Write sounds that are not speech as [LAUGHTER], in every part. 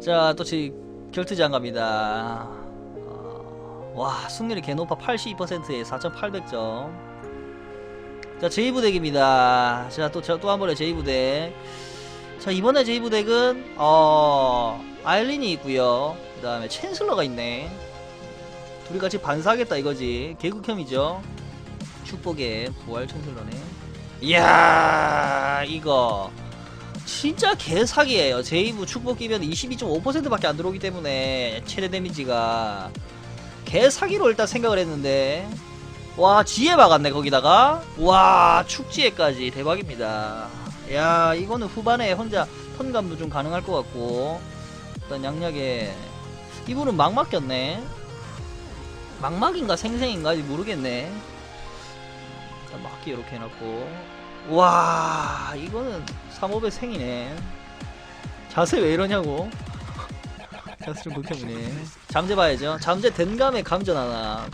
자, 또제 결투 장 갑니다. 어, 와, 승률이 개 높아 82%에 4,800점. 자, 제2부덱입니다. 자, 또, 또 한 번에 제2부덱. 자, 이번에 제2부덱은, 어, 아일린이 있고요 그 다음에 챈슬러가 있네. 둘이 같이 반사하겠다 이거지. 개극혐이죠. 축복의 부활 챈슬러네. 이야, 이거. 진짜 개사기예요. 제이브 축복 끼면 22.5%밖에 안 들어오기 때문에 최대 데미지가 개사기로 일단 생각을 했는데 와 지혜 박았네 거기다가 와 축지혜까지 대박입니다. 야 이거는 후반에 혼자 턴감도 좀 가능할 것 같고 일단 양약에 이분은 막 맡겼네. 막막인가 생생인가 모르겠네. 자, 막기 이렇게 해놨고 와 이거는 3호배 생이네. 자세 왜 이러냐고. 자세 좀 극혐이네 잠재 봐야죠. 잠재 댐감에 감전 하나.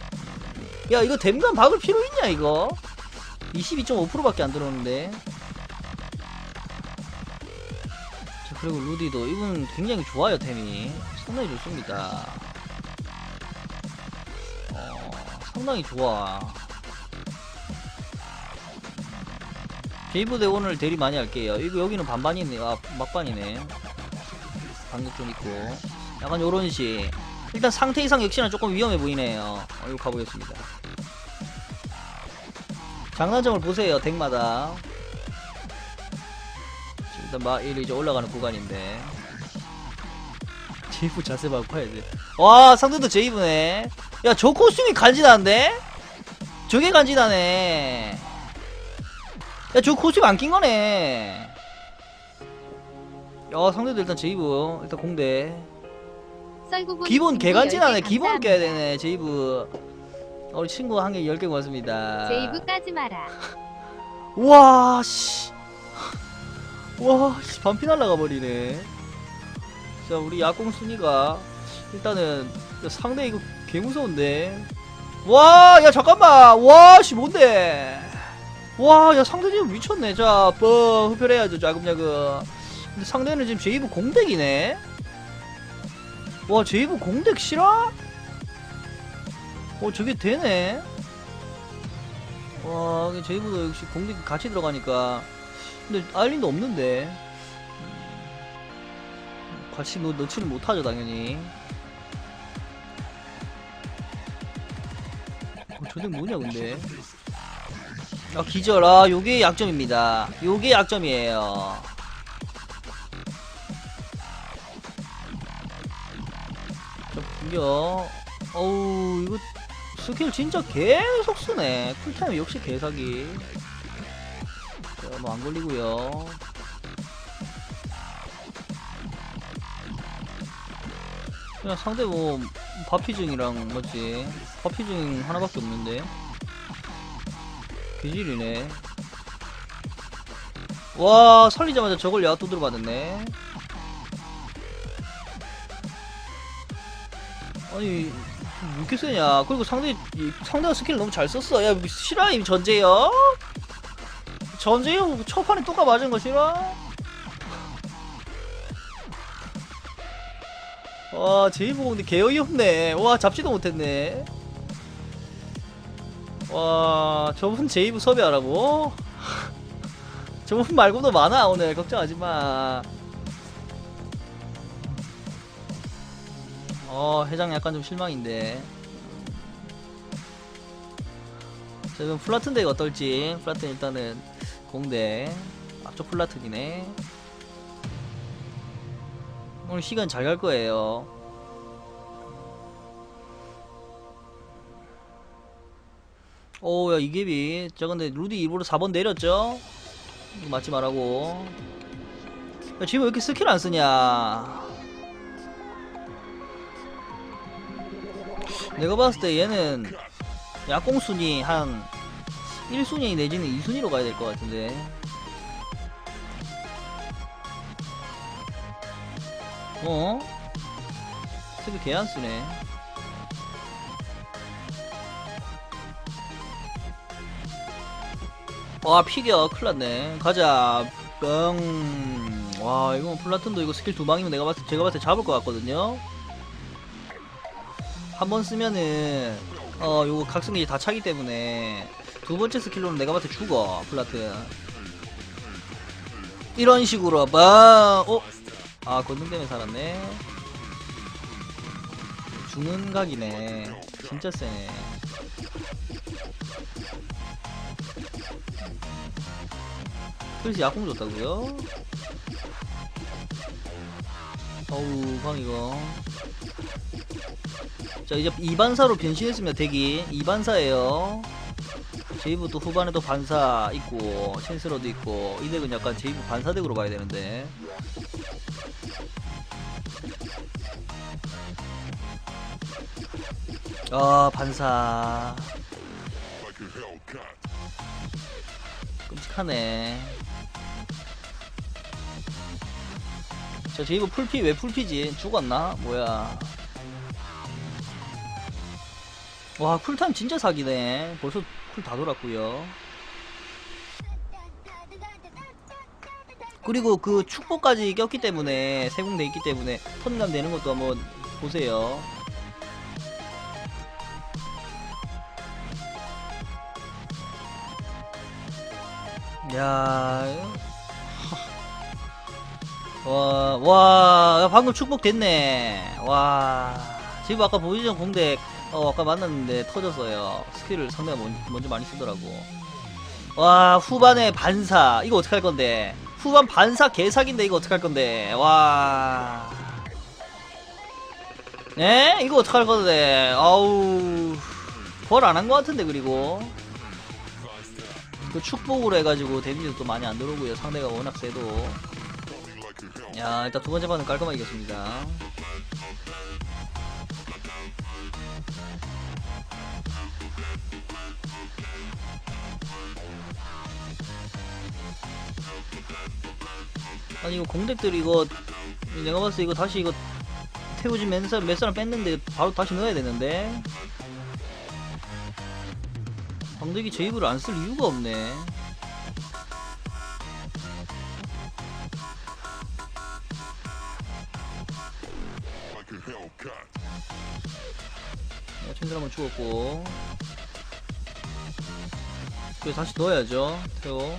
야 이거 댐감 박을 필요 있냐 이거? 22.5%밖에 안 들어오는데. 자 그리고 루디도 이분 굉장히 좋아요 템이. 상당히 좋습니다. 어 상당히 좋아 제이브대 오늘 대리 많이 할게요. 이거 여기는 반반이네. 아 막반이네. 방금 좀 있고. 약간 요런 식. 일단 상태 이상 역시나 조금 위험해 보이네요. 어, 이거 가보겠습니다. 장단점을 보세요. 덱마다. 일단 마1 이제 올라가는 구간인데. 제이브 자세 바꿔야 돼. 와 상대도 제이브네. 야 저 코스튬이 간지나는데? 저게 간지나네. 야, 저 코스튬 안낀 거네. 야, 상대도 일단 제이브. 일단 공대. 기본 개간지나네. 10개 기본. 껴야 되네, 제이브. 어, 우리 친구 한 개 10개 고맙습니다. 제이브 까지 마라. [LAUGHS] 와, 씨. 와, 씨, 반피 날라가 버리네. 자, 우리 야공 순위가 일단은 상대 이거 개 무서운데. 와, 야 잠깐만. 와, 씨 뭔데? 와, 야 상대 지금 미쳤네. 자, 뻥 흡혈해야죠, 자금야금. 근데 상대는 지금 제이브 공덱이네. 와, 제이브 공덱 실화? 어, 저게 되네. 와, 제이브도 역시 공격이 같이 들어가니까. 근데 아일린도 없는데. 음, 같이 넣, 넣지는 못하죠, 당연히. 어, 저게 뭐냐, 근데. 아, 기절. 아, 요게 약점입니다. 요게 약점이에요. 자, 공격. 어우, 이거 스킬 진짜 계속 쓰네. 쿨타임 역시 개사기. 자, 뭐안 걸리고요. 그냥 상대 뭐 바피증이랑 뭐지? 바피증 하나밖에 없는데. 개질이네. 와 살리자마자 저걸 야또 들어받았네. 아니 왜 이렇게 세냐? 그리고 상대 이- 상대가 스킬 너무 잘 썼어. 야 실화 이 전제요? 전제요? 첫판에 똑같 맞은 거 실화? 와 제이브 근데 개어이 없네. 와 잡지도 못했네 와 저분 제이브 섭외하라고? 저분 말고도 많아 오늘. 걱정하지마. 어 회장 약간 좀 실망인데. 자 그럼 플라튼 덱 어떨지? 플라튼 일단은 공대. 앞쪽 플라튼이네. 오늘 시간 잘 갈 거예요 오야 이계비 자 근데 루디 일부러 4번 내렸죠? 맞지 말라고. 야 지금 왜 이렇게 스킬 안 쓰냐? 내가 봤을 때 얘는 약공순위 한 1순위 내지는 2순위로 가야 될 것 같은데. 어? 스킬 개안 쓰네 와 피겨. 큰일났네. 가자. 뻥와 이거 플라톤도 이거 스킬 두 방이면 내가 봤을 때 제가 봤을 때 잡을 것 같거든요. 한 번 쓰면은 어 요거 각성기 다 차기 때문에 두 번째 스킬로는 내가 봤을 때 죽어 플라튼 이런 식으로 막 어? 아 권능 때문에 살았네. 죽는 각이네. 진짜 세네 그래서 약공 줬다고요? 어우 방 이거 자 이제 2반사로 변신했습니다 대기. 2반사예요. 제이브 또 후반에도 반사 있고 챈스러도 있고 이 덱은 약간 제이브 반사 덱으로 가야 되는데. 아 반사 끔찍하네. 저 제이브 풀피 왜 풀피지? 죽었나? 뭐야. 와 쿨타임 진짜 사기네. 벌써 쿨 다 돌았고요. 그리고 그 축복까지 꼈기 때문에 세공돼 있기 때문에 턴감 되는 것도 한번 보세요 야 와, 와, 방금 축복됐네. 와, 지금 아까 보이전 공대, 어, 아까 만났는데 터졌어요. 스킬을 상대가 먼, 먼저 많이 쓰더라고. 와, 후반에 반사. 이거 어떡할 건데. 후반 반사 개사기인데, 이거 어떡할 건데. 와. 네? 이거 어떡할 건데. 아우. 벌 안 한 것 같은데, 그리고. 그 축복으로 해가지고 데미지도 또 많이 안 들어오고요. 상대가 워낙 세도. 야 일단 두 번째 판은 깔끔하게 이겼습니다 아니 이거 공덱들 이거 내가 봤을 때 이거 다시 이거 태우지 몇 사람, 몇 사람 뺐는데 바로 다시 넣어야 되는데 방대기 제입을 안 쓸 이유가 없네. 어, 챔들 한번 죽었고. 그래 다시 넣어야죠. 태호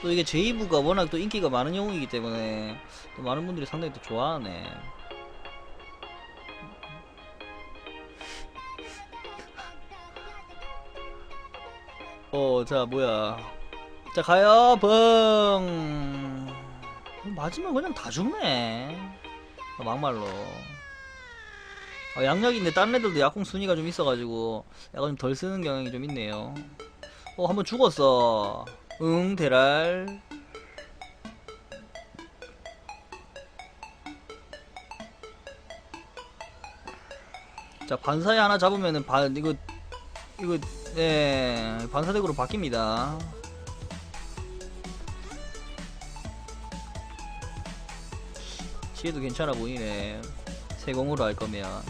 또 이게 제이브가 워낙 또 인기가 많은 영웅이기 때문에 또 많은 분들이 상당히 또 좋아하네 어 자 뭐야. 자 가요 벙. 맞으면 그냥 다 죽네. 어, 막말로. 어, 양력인데 다른 애들도 약공 순위가 좀 있어가지고 약간 좀 덜 쓰는 경향이 좀 있네요. 어 한번 죽었어. 응 대랄. 자 반사에 하나 잡으면은 반 이거 이거 예 반사덱으로 바뀝니다. 지혜도 괜찮아 보이네. 세공으로 할 거면.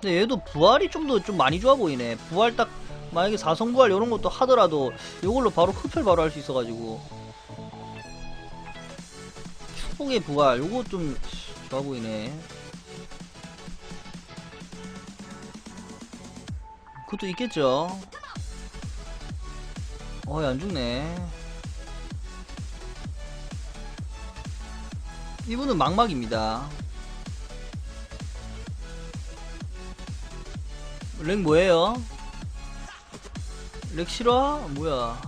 근데 얘도 부활이 좀 더좀 많이 좋아 보이네. 부활 딱 만약에 사성 부활 이런 것도 하더라도 이걸로 바로 흡혈 바로 할 수 있어가지고. 축복의 부활 요거 좀 좋아 보이네 그것도 있겠죠 어이 안 죽네 이분은 막막입니다 렉 뭐예요? 렉 싫어? 뭐야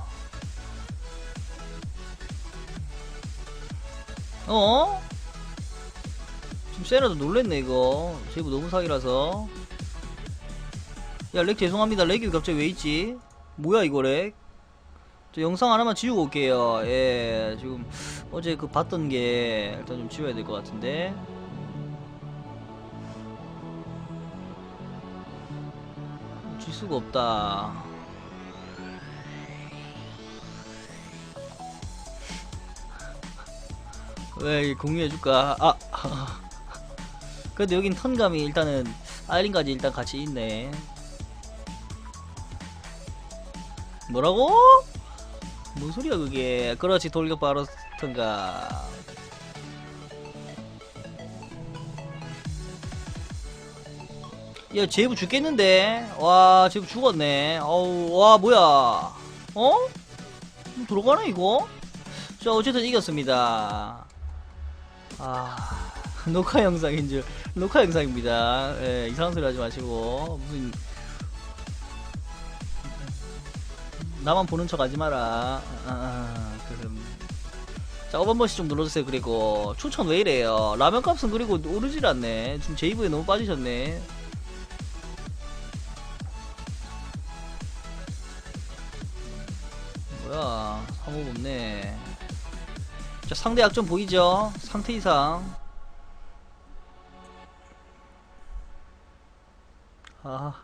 어? 지금 세나도 놀랬네 이거 제이브 너무 사기라서 야 렉 죄송합니다. 렉이 갑자기 왜 있지? 뭐야 이거 렉? 저 영상 하나만 지우고 올게요. 예 지금 어제 그 봤던 게 일단 좀 지워야 될 것 같은데. 질 수가 없다. 왜 공유해줄까? 아. [LAUGHS] 그래도 여긴 턴감이 일단은 아일린까지 일단 같이 있네 뭐라고? 뭔 소리야 그게? 그렇지 돌격 바로 턴감 야 제이브 죽겠는데? 와 제이브 죽었네. 어우 와 뭐야? 어? 뭐 들어가나 이거? 자 어쨌든 이겼습니다. 아 녹화 영상인 줄 녹화 영상입니다. 예, 이상한 소리 하지 마시고. 무슨 나만 보는 척 하지 마라 아, 아, 그럼 자, 업한 번씩 좀 눌러주세요. 그리고 추천 왜 이래요? 라면 값은 그리고 오르질 않네. 지금 제이브에 너무 빠지셨네. 뭐야, 상호가 없네. 자, 상대 약점 보이죠? 상태 이상. 아.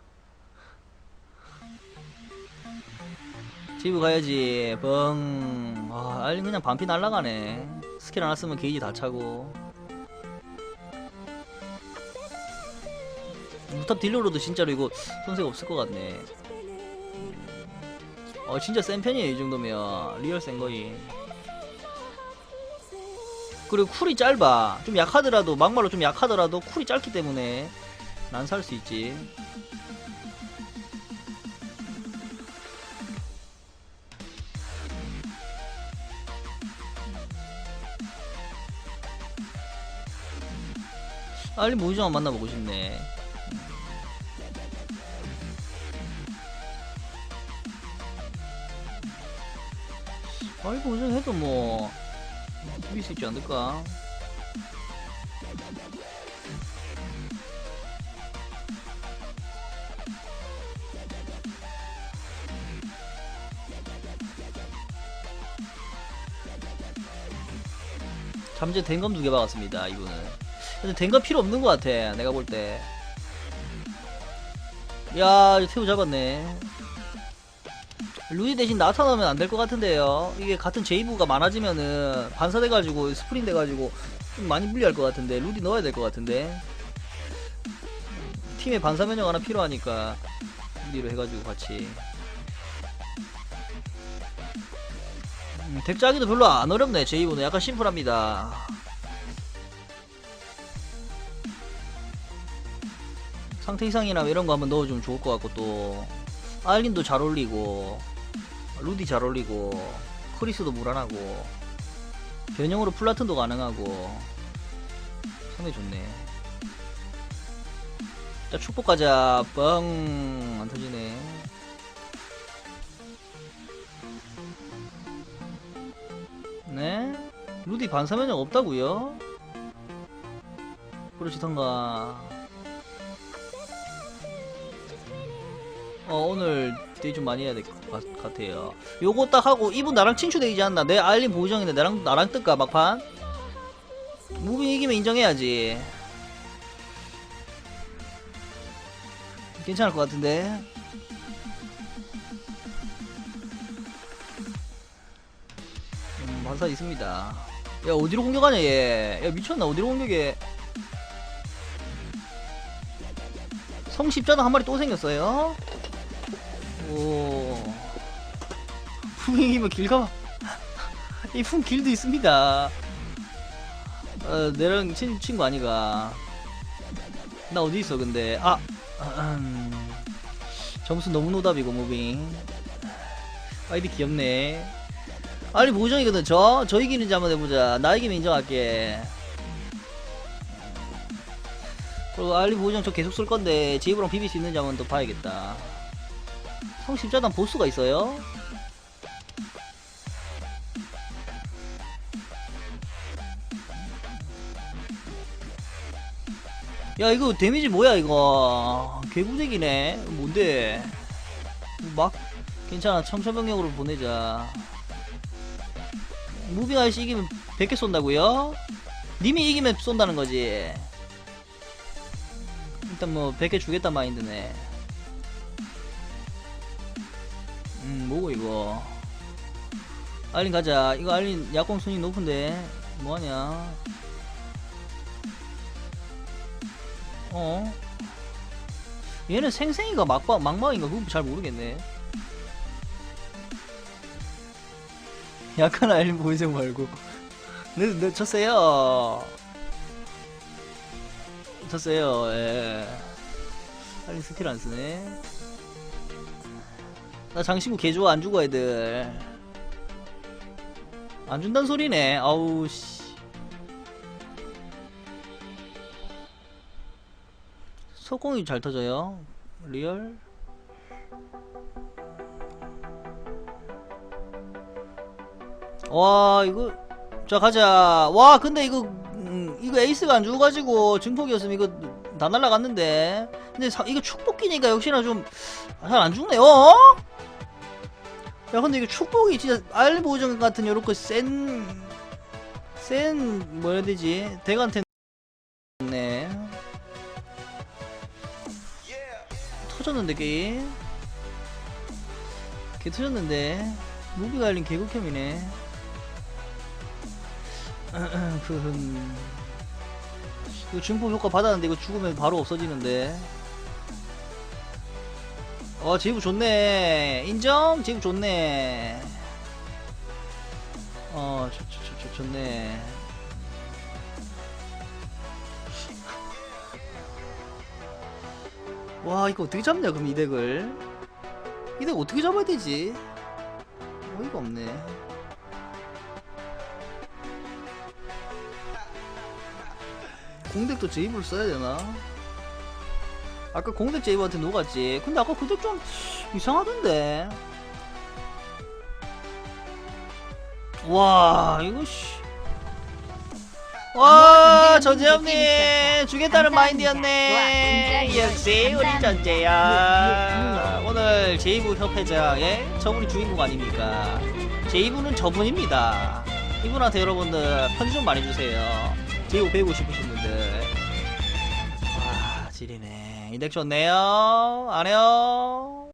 집에 가야지. 뻥. 아, 알림 그냥 반피 날라가네. 스킬 하나 쓰면 게이지 다 차고. 무탑 딜러로도 진짜로 이거 손색 없을 것 같네. 어, 진짜 센 편이에요, 이 정도면. 리얼 센 거임. 그리고 쿨이 짧아. 좀 약하더라도, 막말로 좀 약하더라도 쿨이 짧기 때문에 난 살 수 있지. 알리 모이정만 만나보고 싶네. 알리 모이정 해도 뭐 이길 수 있지 않을까? 잠재 댕검 두 개 박았습니다. 이분은. 근데 댕검 필요 없는 것 같아. 내가 볼 때. 야, 태우 잡았네. 루이 대신 나타나면 안 될 것 같은데요. 이게 같은 제이브가 많아지면은 반사돼가지고 스프링 돼가지고 좀 많이 불리할 것 같은데 루디 넣어야 될 것 같은데 팀에 반사 면역 하나 필요하니까 루디로 해가지고 같이 음, 덱 짜기도 별로 안 어렵네 제이브는 약간 심플합니다. 상태 이상이나 이런 거 한번 넣어주면 좋을 것 같고 또 알린도 잘 어울리고 루디 잘 어울리고 크리스도 무난하고 변형으로 플라튼도 가능하고 상당히 좋네. 자 축복 가자. 뻥 안 터지네. 네? 루디 반사면역 없다고요? 그렇지 던가 어 오늘 데이 좀 많이 해야 될 것 같아요. 요거 딱 하고 이분 나랑 친추되지 않나? 내 알림 보정인데 나랑 나랑 뜰까 막판? 무빙 이기면 인정해야지. 괜찮을 것 같은데? 음 반사 있습니다. 야 어디로 공격하냐 얘 야 미쳤나? 어디로 공격해? 성십자도 한 마리 또 생겼어요 오. [LAUGHS] 풍이면 길 가. [LAUGHS] 이풍 길도 있습니다. 어, 내랑 친, 친구 아니가. 나 어디 있어, 근데. 아! 음. 점수 너무 노답이고, 무빙. 아이디 귀엽네. 아니, 보정이거든, 저? 저 이기는지 한번 해보자. 나 이기면 인정할게. 그리고 알리 보정 저 계속 쓸 건데, 제이브랑 비빌 수 있는지 한번 더 봐야겠다. 성십자단 보스가 있어요? 야 이거 데미지 뭐야 이거? 개구쟁이네. 뭔데? 막 괜찮아. 청천벽력으로 보내자. 무빙 아저씨 이기면 100개 쏜다고요? 님이 이기면 쏜다는 거지. 일단 뭐 100개 주겠단 마인드네 음 뭐고 이거? 알린 가자. 이거 알린 약공 순위 높은데 뭐하냐? 어? 얘는 생생이가 막방 막막인가? 그거 잘 모르겠네. 약한 알림 보이세요 말고. [LAUGHS] 네, 네 쳤어요. 쳤어요. 예. 빨리 스킬 안 쓰네 나 장신구 개 좋아 안 죽어 애들. 안 준단 소리네. 아우 씨. 속공이 잘 터져요. 리얼? 와 이거 자 가자. 와 근데 이거 음, 이거 에이스가 안 죽어가지고 증폭이었으면 이거 다 날라갔는데. 근데 사- 이거 축복기니까 역시나 좀 잘 안 죽네요 어? 야 근데 이거 축복이 진짜 알리 보정 같은 요렇게 센 센 뭐라 해야 되지? 대간테 네. 터졌는데 게임 개 터졌는데. 무비가 알린 개극혐이네. [CLEARS THROAT] 그 이거 증폭 효과 받았는데 이거 죽으면 바로 없어지는데 어 제이브 좋네. 인정? 제이브 좋네. 어 좋, 좋, 좋, 좋, 좋네. [LAUGHS] 와 이거 어떻게 잡냐 그럼 이 덱을? 이 덱 어떻게 잡아야 되지? 어이가 없네. 공덱도 제이브를 써야 되나 아까 공덱 제이브한테 녹았지. 근데 아까 그덱좀 이상하던데. 와 이거 씨. 와 감정이 주겠다는. 마인드였네. 와, 역시 우리. 전재야. 오늘 제이브 협회장의 저분이 주인공 아닙니까? 제이브는 저분입니다. 이분한테 여러분들 편지 좀 많이 주세요. 제이브 배우고 싶으신 분들. 와 지리네 이덱 좋네요. 안해요